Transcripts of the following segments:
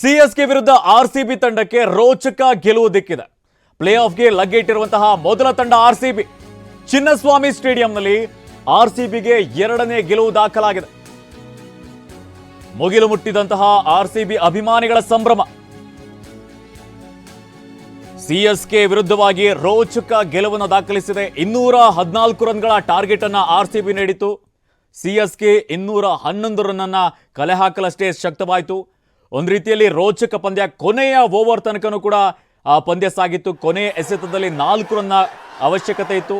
CSK ವಿರುದ್ಧ RCB ತಂಡಕ್ಕೆ ರೋಚಕ ಗೆಲುವು ದಿಕ್ಕಿದೆ. ಪ್ಲೇ ಆಫ್ಗೆ ಇಟ್ಟಿರುವಂತಹ ಮೊದಲ ತಂಡ ಆರ್ಸಿಬಿ. ಚಿನ್ನಸ್ವಾಮಿ ಸ್ಟೇಡಿಯಂನಲ್ಲಿ ಆರ್ಸಿಬಿಗೆ ಎರಡನೇ ಗೆಲುವು ದಾಖಲಾಗಿದೆ. ಮುಗಿಲು ಮುಟ್ಟಿದಂತಹ ಆರ್ಸಿಬಿ ಅಭಿಮಾನಿಗಳ ಸಂಭ್ರಮ. ಸಿಎಸ್ಕೆ ವಿರುದ್ಧವಾಗಿ ರೋಚಕ ಗೆಲುವನ್ನು ದಾಖಲಿಸಿದೆ ಇನ್ನೂರ ಹದಿನಾಲ್ಕು ರನ್ಗಳ ಟಾರ್ಗೆಟ್ ಅನ್ನ ಆರ್ಸಿಬಿ ನೀಡಿತು ಸಿಎಸ್ಕೆ ಇನ್ನೂರ ಹನ್ನೊಂದು ರನ್ ಅನ್ನ ಕಲೆ ಹಾಕಲಷ್ಟೇ ಶಕ್ತವಾಯಿತು. ಒಂದು ರೀತಿಯಲ್ಲಿ ರೋಚಕ ಪಂದ್ಯ. ಕೊನೆಯ ಓವರ್ ತನಕನೂ ಕೂಡ ಆ ಪಂದ್ಯ ಸಾಗಿತ್ತು. ಕೊನೆಯ ಎಸೆತದಲ್ಲಿ ನಾಲ್ಕು ರನ್ನ ಅವಶ್ಯಕತೆ ಇತ್ತು.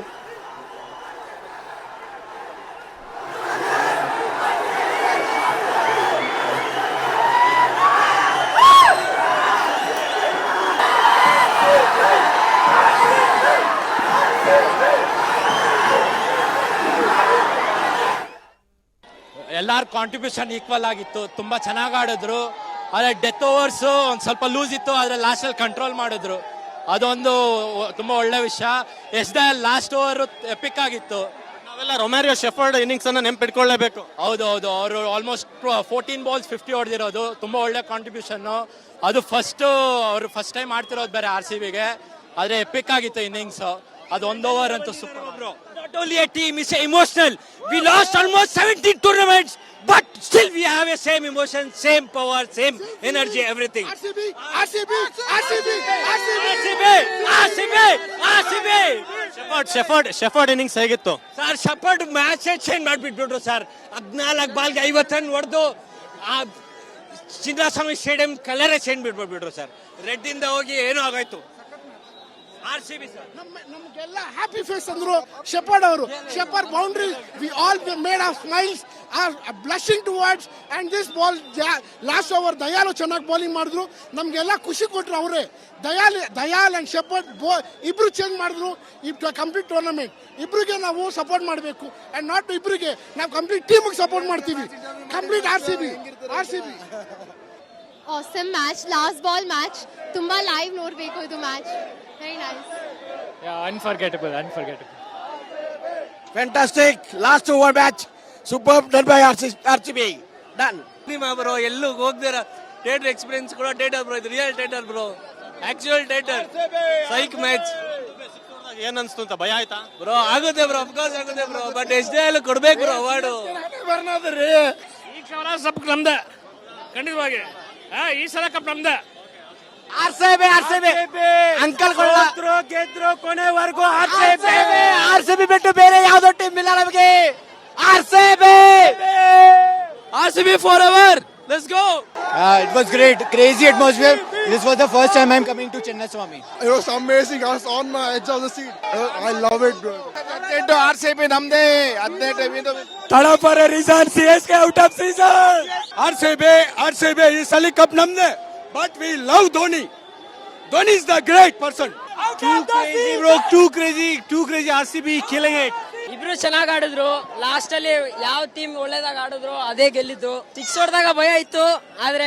ಎಲ್ಲರ ಕಾಂಟ್ರಿಬ್ಯೂಷನ್ ಈಕ್ವಲ್ ಆಗಿತ್ತು. ತುಂಬಾ ಚೆನ್ನಾಗಿ ಆಡಿದ್ರು. ಆದ್ರೆ ಡೆತ್ ಓವರ್ಸ್ ಒಂದು ಸ್ವಲ್ಪ ಲೂಸ್ ಇತ್ತು ಆದ್ರೆ ಲಾಸ್ಟ್ ಅಲ್ಲಿ ಕಂಟ್ರೋಲ್ ಮಾಡಿದ್ರು. ಅದೊಂದು ತುಂಬ ಒಳ್ಳೆ ವಿಷಯ. S L last over epic ಆಗಿತ್ತು. ನಾವೆಲ್ಲ ರೊಮ್ಯಾರಿಯೋ ಶೆಫರ್ಡ್ ಇನ್ನಿಂಗ್ಸ್ ಅನ್ನ ನೆನ್ಪಿಟ್ಕೊಳ್ಳೇಬೇಕು. ಹೌದು ಹೌದು ಅವರು ಆಲ್ಮೋಸ್ಟ್ ಫೋರ್ಟೀನ್ ಬಾಲ್ಸ್ ಫಿಫ್ಟಿ ಹೊಡೆದಿರೋದು. ತುಂಬಾ ಒಳ್ಳೆ ಕಾಂಟ್ರಿಬ್ಯೂಷನ್ ಅದು ಫಸ್ಟ್ ಅವರು ಫಸ್ಟ್ ಟೈಮ್ ಆಡ್ತಿರೋದು ಬೇರೆ ಆರ್ ಸಿ ಬಿಗೆ ಆದ್ರೆ ಎಪಿಕ್ ಆಗಿತ್ತು ಇನ್ನಿಂಗ್ಸ್ ಅದು ಒಂದು ಓವರ್ ಅಂತೂ super Not a team is emotional. We lost almost 17 tournaments, but still we have a same emotion, same power, same energy, everything. RCB, RCB, RCB, RCB, RCB, RCB. Shepherd Shepherd Shepherd innings ಹೇಗಿತ್ತು? Sir Shepherd match change ಮಾಡಿಬಿಟ್ಬಿಟ್ರು sir ಹದಿನಾಲ್ಕು ಬಾಲ್ಗೆ ಐವತ್ತು run ಹೊಡೆದು ಆ Chinnaswamy stadium ಕಲರೇ change ಬಿಟ್ಬಿಟ್ಬಿಟ್ರು sir red ಇಂದ ಹೋಗಿ ಏನೋ ಆಗೋಯ್ತು. ಆರ್ ಸಿ ಬಿ ಸರ್ ನಮ್ಮ ನಮಗೆಲ್ಲ ಹ್ಯಾಪಿ ಫೇಸ್ ಅಂದ್ರು ಶೆಪರ್ಡ್ ಅವರು. Shepherd boundary we all made of smiles are blushing to words and this ball last over Dayal ಚೆನ್ನಾಗಿ ಬೌಲಿಂಗ್ ಮಾಡಿದ್ರು. ನಮಗೆಲ್ಲ ಖುಷಿ ಕೊಟ್ಟರು ಅವರೇ. ದಯಾಲ್ ದಯಾಲ್ ಆ್ಯಂಡ್ ಶೆಪರ್ ಬೋ ಇಬ್ಬರು ಚೇಂಜ್ ಮಾಡಿದ್ರು. ಈ ಕಂಪ್ಲೀಟ್ ಟೂರ್ನಮೆಂಟ್ ಇಬ್ಬರಿಗೆ ನಾವು ಸಪೋರ್ಟ್ ಮಾಡಬೇಕು ಆ್ಯಂಡ್ ನಾಟ್ ಇಬ್ಬರಿಗೆ ನಾವು ಕಂಪ್ಲೀಟ್ ಟೀಮಿಗೆ ಸಪೋರ್ಟ್ ಮಾಡ್ತೀವಿ. Complete R C B R C B awesome match last ball match ತುಂಬಾ ಲೈವ್ ನೋಡಬೇಕು ಇದು match very nice unforgettable unforgettable fantastic last over match super done by R C B done bro ಎಲ್ಲೂ ಹೋಗ್ದಿರ theatre experience ಕೂಡ theatre bro ಇದು real theatre bro actual theatre psych match ಏನ್ ಅನ್ಸ್ತು ಅಂತ ಭಯ ಆಯ್ತಾ? ಬ್ರೋ ಆಗುತ್ತೆ ಬ್ರೋ ಅಫ್ಕೋರ್ಸ್ ಆಗುತ್ತೆ bro but S D L ಕೊಡ್ಬೇಕು ಬ್ರೋ ಅವಾರ್ಡು ಈ ಸಲ ಸಬ್ ನಮ್ದೆ. ಖಂಡಿತವಾಗಿ. ಆ, ಈ ಸಲ ಕಪ್ ನಮ್ದೆ. R C B R C B uncle ಗೆದ್ರು ಗೆದ್ರು ಕೊನೆವರೆಗೂ R C B R C B ಬಿಟ್ಟು ಬೇರೆ ಯಾವ್ದೋ ಟೀಮ್ ಇಲ್ಲ ನಮಗೆ. R C B R C B forever let's go Uh, it was great, crazy atmosphere. This was the first time I'm coming to Chinnaswamy. It was amazing. I was on my edge of the seat. I love it, bro. R C B ನಮ್ದೇ ಹದಿನೆಂಟು ತಳಪರ reason C S K out of season R C B R C B ಈ ಸಲ cup ನಮ್ದೆ but we love Dhoni Dhoni is the great person too crazy bro too crazy too crazy R C B killing ಇಬ್ರು ಚೆನ್ನಾಗಿ ಆಡಿದ್ರು. Last ಅಲ್ಲಿ ಯಾವ team ಒಳ್ಳೇದಾಗ ಆಡಿದ್ರು ಅದೇ ಗೆಲ್ಲಿದ್ದು. ಸಿಕ್ಸ್ ಹೊಡೆದಾಗ ಭಯ ಇತ್ತು ಆದ್ರೆ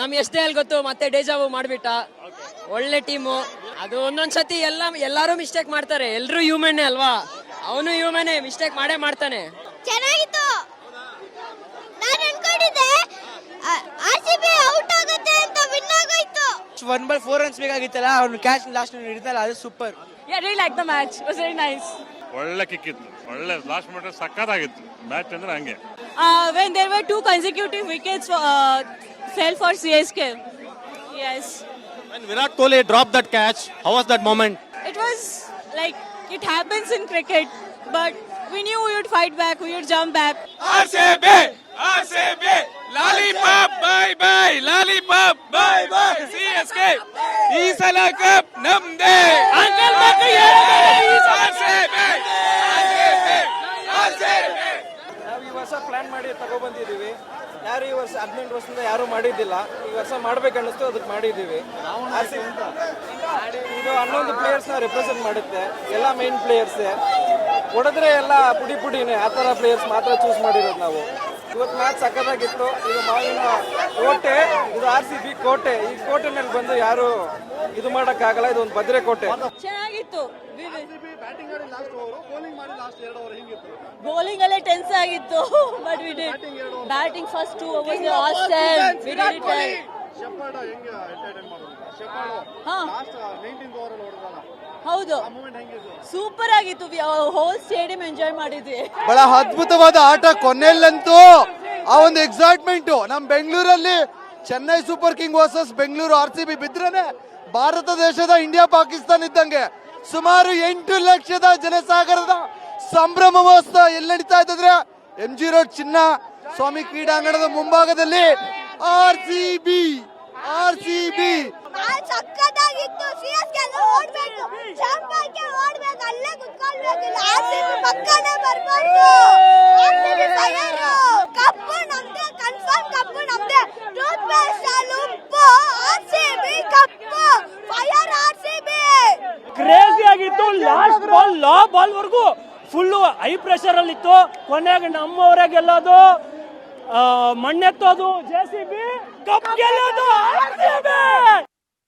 ನಮ್ ಎಷ್ಟೇ ಅಲ್ಲಿ ಗೊತ್ತು ಮತ್ತೆ ಡೇಜಾವು ಮಾಡ್ಬಿಟ್ಟ. ಒಳ್ಳೆ ಟೀಮು ಅದು ಒಂದೊಂದ್ಸತಿ ಎಲ್ಲ ಎಲ್ಲಾರು ಮಿಸ್ಟೇಕ್ ಮಾಡ್ತಾರೆ. ಎಲ್ರು ಹ್ಯೂಮನ್ ಅಲ್ವಾ? ಅವನು ಹ್ಯೂಮನ್ ಮಿಸ್ಟೇಕ್ ಮಾಡೇ ಮಾಡ್ತಾನೆ. ಚೆನ್ನಾಗಿತ್ತು. ನಾನು ಅನ್ಕೊಂಡಿದ್ದೆ ಆರ್ ಔಟ್ ಆಗುತ್ತೆ ಅಂತ ವಿನ್ ಆಗೋಯ್ತು. ಒನ್ ಬೈ ಫೋರ್ ರನ್ಸ್ ಬೇಕಾಗಿತ್ತಲ್ಲ ಅವ್ನು ಕ್ಯಾಚ್ ಲಾಸ್ಟ್ ಹಿಡಿತಲ್ಲ ಅದು super Yeah, really like the match. It was very nice. ಒಳ್ಳೆ ಕಿಕ್ ಇತ್ತು ಒಳ್ಳೆ ಲಾಸ್ಟ್ ಮಿನಿಟ್ ಸಕ್ಕತ್ತಾಗಿತ್ತು ಮ್ಯಾಚ್ ಅಂದ್ರೆ ಹಂಗೆ Uh, when there were two consecutive wickets uh, fell for CSK. Yes. when Virat Kohli drop that catch how was that moment It was like it happens in cricket, but we knew we would fight back, we would jump back. R C B R C B lollipop bye bye lollipop bye bye C S K ಈ ಸಲ cup ನಮ್ದೇ uncle ಹದಿನೆಂಟು ವರ್ಷದಿಂದ ಯಾರು ಮಾಡಿದ್ದಿಲ್ಲ. ಈ ವರ್ಷ ಮಾಡ್ಬೇಕು ಅನ್ನಿಸ್ತು ಅದಕ್ಕೆ ಮಾಡಿದ್ದೀವಿ. ಇದು ಹನ್ನೊಂದು ಪ್ಲೇಯರ್ಸ್ನ ರೆಪ್ರೆಸೆಂಟ್ ಮಾಡುತ್ತೆ. ಎಲ್ಲ ಮೈನ್ ಪ್ಲೇಯರ್ಸೇ ಹೊಡೆದ್ರೆ ಎಲ್ಲ ಪುಡಿ ಪುಡಿನೇ, ಆ ಥರ ಪ್ಲೇಯರ್ಸ್ ಮಾತ್ರ ಚೂಸ್ ಮಾಡಿರೋದು ನಾವು. ಇವತ್ತು ಮ್ಯಾಚ್ ಸಕ್ಕದಾಗಿತ್ತು ಇದು ಮಾವಿನ ಕೋಟೆ ಇದು ಆರ್ ಸಿ ಬಿ ಕೋಟೆ. ಈ ಕೋಟೆ ಮೇಲೆ ಬಂದು ಯಾರು ಇದು ಮಾಡೋಕ್ಕಾಗಲ್ಲ ಇದು ಒಂದು ಭದ್ರೆ ಕೋಟೆ. ಚೆನ್ನಾಗಿತ್ತು. ಬೌಲಿಂಗ್ ಅಲ್ಲೇ ಟೆನ್ಸ್ ಆಗಿತ್ತು but we did batting first two overs last time we did it ಹೌದು. ಸೂಪರ್ ಆಗಿತ್ತು ಹೋಲ್ ಸ್ಟೇಡಿಯಂ ಎಂಜಾಯ್ ಮಾಡಿದ್ವಿ. ಬಹಳ ಅದ್ಭುತವಾದ ಆಟ ಕೊನೆಯಲ್ಲಂತೂ ಆ ಒಂದು ಎಕ್ಸೈಟ್ಮೆಂಟ್ ನಮ್ ಬೆಂಗಳೂರಲ್ಲಿ Chennai super king versus Bengaluru R C B ಬಿದ್ರೇನೆ Bharat ದೇಶದ ಇಂಡಿಯಾ ಪಾಕಿಸ್ತಾನ ಇದ್ದಂಗೆ ಸುಮಾರು ಎಂಟು ಲಕ್ಷದ ಜನಸಾಗರದ ಸಂಭ್ರಮ ಮಹೋತ್ಸವ ಎಲ್ಲಿ ನಡೀತಾ ಇದ್ರೆ ಎಂ ಜಿ ರೋಡ್ ಚಿನ್ನ ಸ್ವಾಮಿ ಕ್ರೀಡಾಂಗಣದ ಮುಂಭಾಗದಲ್ಲಿ R C B R C B ಸಕ್ಕತ್ತಾಗಿತ್ತು C ಎಸ್ಗೆ ಓಡ್ಬೇಕು. ಚಾಂಪಿಯನ್ಗೆ ಓಡ್ಬೇಕು. ಅಲ್ಲೇ ಕುತ್ಕೊಳ್ಬೇಕು ಆರ್ಸಿಬಿ ಪಕ್ಕನೇ ಬರ್ಬಾರ್ದು ಆರ್ಸಿಬಿ ತಯಾರು ಕಪ್ಪು ನಮ್ದೆ ಕನ್ಫರ್ಮ್ ಕಪ್ಪು ನಮ್ದೆ. ಟೂತ್ ಪೇಸ್ಟ್ ಅಲ್ಲಿ ಉಪ್ಪು, ಆರ್ಸಿಬಿ ಕಪ್ಪು. Fire RCB. ಕ್ರೇಜಿ ಆಗಿತ್ತು. ಲಾಸ್ಟ್ ಬಾಲ್ ಲಾ ಬಾಲ್ ವರ್ಗೂ ಫುಲ್ ಹೈ ಪ್ರೆಷರ್ ಅಲ್ಲಿ ಇತ್ತು. ಕೊನೆಗೆ ನಮ್ಮವರೇ ಗೆಲ್ಲೋದು. ಮಣ್ಣೆತ್ತೋದು. ಜೆ ಸಿ ಬಿ ಕಪ್ ಗೆಲ್ಲೋದು.